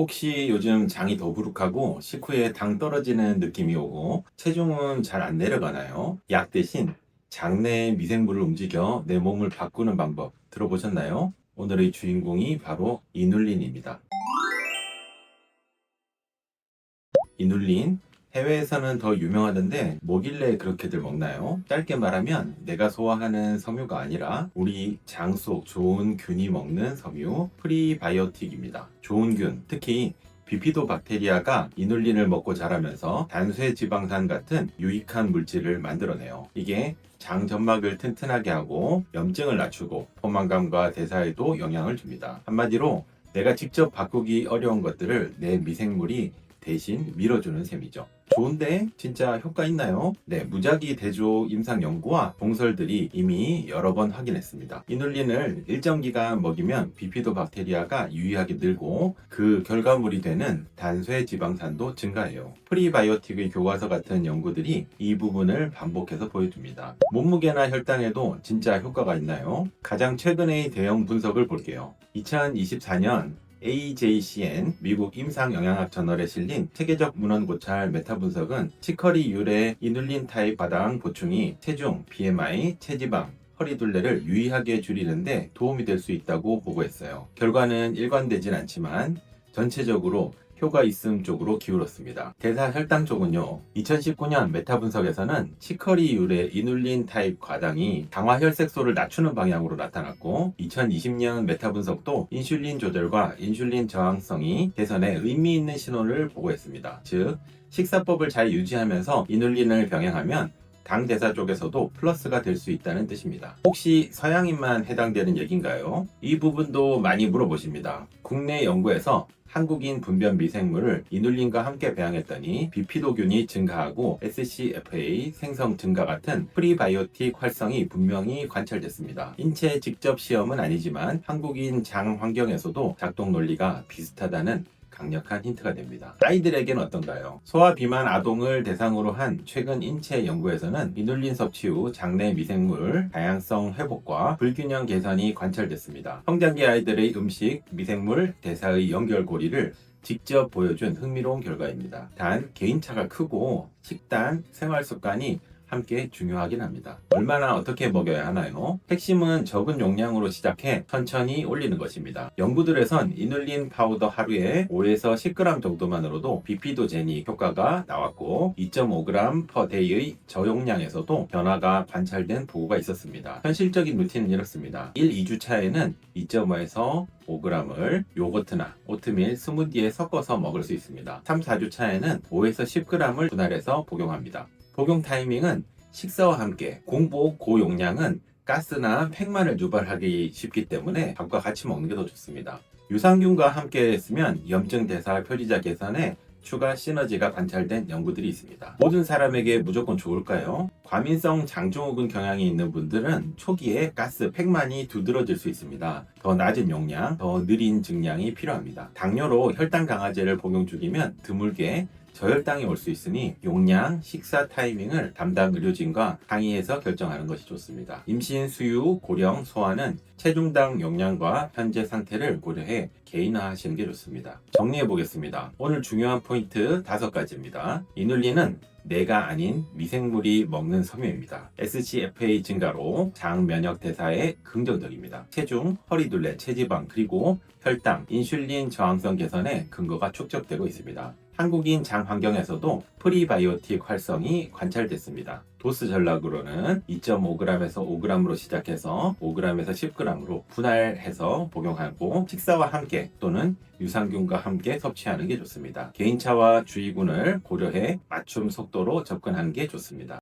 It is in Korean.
혹시 요즘 장이 더부룩하고 식후에 당 떨어지는 느낌이 오고 체중은 잘 안 내려가나요? 약 대신 장내 미생물을 움직여 내 몸을 바꾸는 방법 들어보셨나요? 오늘의 주인공이 바로 이눌린입니다. 이눌린 해외에서는 더 유명하던데 뭐길래 그렇게들 먹나요? 짧게 말하면 내가 소화하는 섬유가 아니라 우리 장 속 좋은 균이 먹는 섬유 프리바이오틱입니다. 좋은 균, 특히 비피도 박테리아가 이눌린을 먹고 자라면서 단쇄 지방산 같은 유익한 물질을 만들어내요. 이게 장 점막을 튼튼하게 하고 염증을 낮추고 포만감과 대사에도 영향을 줍니다. 한마디로 내가 직접 바꾸기 어려운 것들을 내 미생물이 대신 밀어주는 셈이죠. 좋은데 진짜 효과 있나요? 네, 무작위 대조 임상 연구와 동설들이 이미 여러 번 확인했습니다. 이눌린을 일정 기간 먹이면 비피도 박테리아가 유의하게 늘고 그 결과물이 되는 단쇄 지방산도 증가해요. 프리바이오틱의 교과서 같은 연구들이 이 부분을 반복해서 보여줍니다. 몸무게나 혈당에도 진짜 효과가 있나요? 가장 최근의 대형 분석을 볼게요. 2024년 AJCN 미국 임상영양학 저널에 실린 체계적 문헌 고찰 메타 분석은 치커리 유래 이눌린 타입 바당 보충이 체중, BMI, 체지방, 허리 둘레를 유의하게 줄이는데 도움이 될 수 있다고 보고했어요. 결과는 일관되진 않지만 전체적으로 효과 있음 쪽으로 기울었습니다. 대사 혈당 쪽은요. 2019년 메타 분석에서는 치커리 유래 이눌린 타입 과당이 당화 혈색소를 낮추는 방향으로 나타났고 2020년 메타 분석도 인슐린 조절과 인슐린 저항성이 개선에 의미 있는 신호를 보고했습니다. 즉 식사법을 잘 유지하면서 이눌린을 병행하면 당 대사 쪽에서도 플러스가 될 수 있다는 뜻입니다. 혹시 서양인만 해당되는 얘기인가요? 이 부분도 많이 물어보십니다. 국내 연구에서 한국인 분변 미생물을 이눌린과 함께 배양했더니 비피도균이 증가하고 SCFA 생성 증가 같은 프리바이오틱 활성이 분명히 관찰됐습니다. 인체 직접 시험은 아니지만 한국인 장 환경에서도 작동 논리가 비슷하다는 강력한 힌트가 됩니다. 아이들에게는 어떤가요? 소아 비만 아동을 대상으로 한 최근 인체 연구에서는 이눌린 섭취 후 장내 미생물 다양성 회복과 불균형 개선이 관찰됐습니다. 성장기 아이들의 음식, 미생물, 대사의 연결고리를 직접 보여준 흥미로운 결과입니다. 단 개인차가 크고 식단, 생활 습관이 함께 중요하긴 합니다. 얼마나 어떻게 먹여야 하나요? 핵심은 적은 용량으로 시작해 천천히 올리는 것입니다. 연구들에선 이눌린 파우더 하루에 5에서 10g 정도만으로도 비피도제닉 효과가 나왔고 2.5g per day의 저용량에서도 변화가 관찰된 보고가 있었습니다. 현실적인 루틴은 이렇습니다. 1, 2주 차에는 2.5에서 5g을 요거트나 오트밀, 스무디에 섞어서 먹을 수 있습니다. 3, 4주 차에는 5에서 10g을 분할해서 복용합니다. 복용 타이밍은 식사와 함께 공복 고용량은 가스나 팩만을 유발하기 쉽기 때문에 밥과 같이 먹는 게 더 좋습니다. 유산균과 함께 쓰면 염증 대사 표지자 개선에 추가 시너지가 관찰된 연구들이 있습니다. 모든 사람에게 무조건 좋을까요? 과민성 장증후군 경향이 있는 분들은 초기에 가스 팩만이 두드러질 수 있습니다. 더 낮은 용량, 더 느린 증량이 필요합니다. 당뇨로 혈당 강화제를 복용 중이면 드물게 저혈당이 올 수 있으니 용량, 식사 타이밍을 담당 의료진과 상의해서 결정하는 것이 좋습니다. 임신, 수유, 고령, 소아는 체중당 용량과 현재 상태를 고려해 개인화하시는 게 좋습니다. 정리해 보겠습니다. 오늘 중요한 포인트 다섯 가지입니다. 이눌린은 내가 아닌 미생물이 먹는 섬유입니다. SCFA 증가로 장 면역 대사에 긍정적입니다. 체중, 허리둘레, 체지방, 그리고 혈당, 인슐린 저항성 개선에 근거가 축적되고 있습니다. 한국인 장 환경에서도 프리바이오틱 활성이 관찰됐습니다. 도스 전략으로는 2.5g에서 5g으로 시작해서 5g에서 10g으로 분할해서 복용하고 식사와 함께 또는 유산균과 함께 섭취하는 게 좋습니다. 개인차와 주의군을 고려해 맞춤 속도로 접근하는 게 좋습니다.